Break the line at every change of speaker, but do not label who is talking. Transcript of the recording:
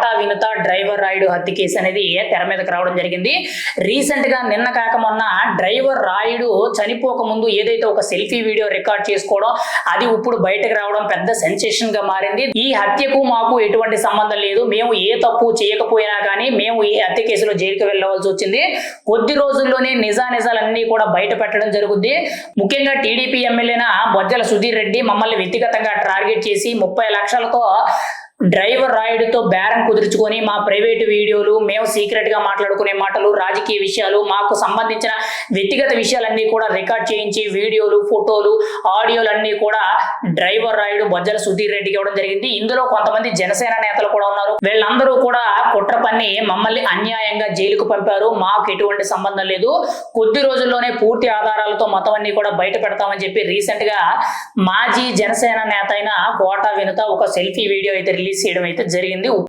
కోట వినుత డ్రైవర్ రాయుడు హత్య కేసు అనేది తెర మీదకి రావడం జరిగింది. రీసెంట్గా నిన్న కాక మొన్న డ్రైవర్ రాయుడు చనిపోక ముందు ఏదైతే ఒక సెల్ఫీ వీడియో రికార్డ్ చేసుకోవడం అది ఇప్పుడు బయటకు రావడం పెద్ద సెన్సేషన్గా మారింది. ఈ హత్యకు మాకు ఎటువంటి సంబంధం లేదు. మేము ఏ తప్పు చేయకపోయినా కానీ మేము ఈ హత్య కేసులో జైలుకి వెళ్ళవలసి వచ్చింది. కొద్ది రోజుల్లోనే నిజానిజాలన్నీ కూడా బయట పెట్టడం జరుగుద్ది. ముఖ్యంగా టీడీపీ ఎమ్మెల్యేన బొజ్జల సుధీర్ రెడ్డి మమ్మల్ని వ్యక్తిగతంగా టార్గెట్ చేసి ముప్పై లక్షలతో డ్రైవర్ రాయుడుతో బేరం కుదుర్చుకొని మా ప్రైవేట్ వీడియోలు మేము సీక్రెట్గా మాట్లాడుకునే మాటలు రాజకీయ విషయాలు మాకు సంబంధించిన వ్యక్తిగత విషయాలన్నీ కూడా రికార్డ్ చేయించి వీడియోలు ఫోటోలు ఆడియోలు అన్నీ కూడా డ్రైవర్ రాయుడు బొజ్జల సుధీర్ రెడ్డికి ఇవ్వడం జరిగింది. ఇందులో కొంతమంది జనసేన నేతలు కూడా ఉన్నారు. వీళ్ళందరూ కూడా కుట్ర పన్ని మమ్మల్ని అన్యాయంగా జైలుకు పంపారు. మాకు ఎటువంటి సంబంధం లేదు. కొద్ది రోజుల్లోనే పూర్తి ఆధారాలతో మొత్తం అన్ని కూడా బయట పెడతామని చెప్పి రీసెంట్గా మాజీ జనసేన నేత అయిన కోట వినుత ఒక సెల్ఫీ వీడియో అయితే రిలీజ్ చేయడం అయితే జరిగింది.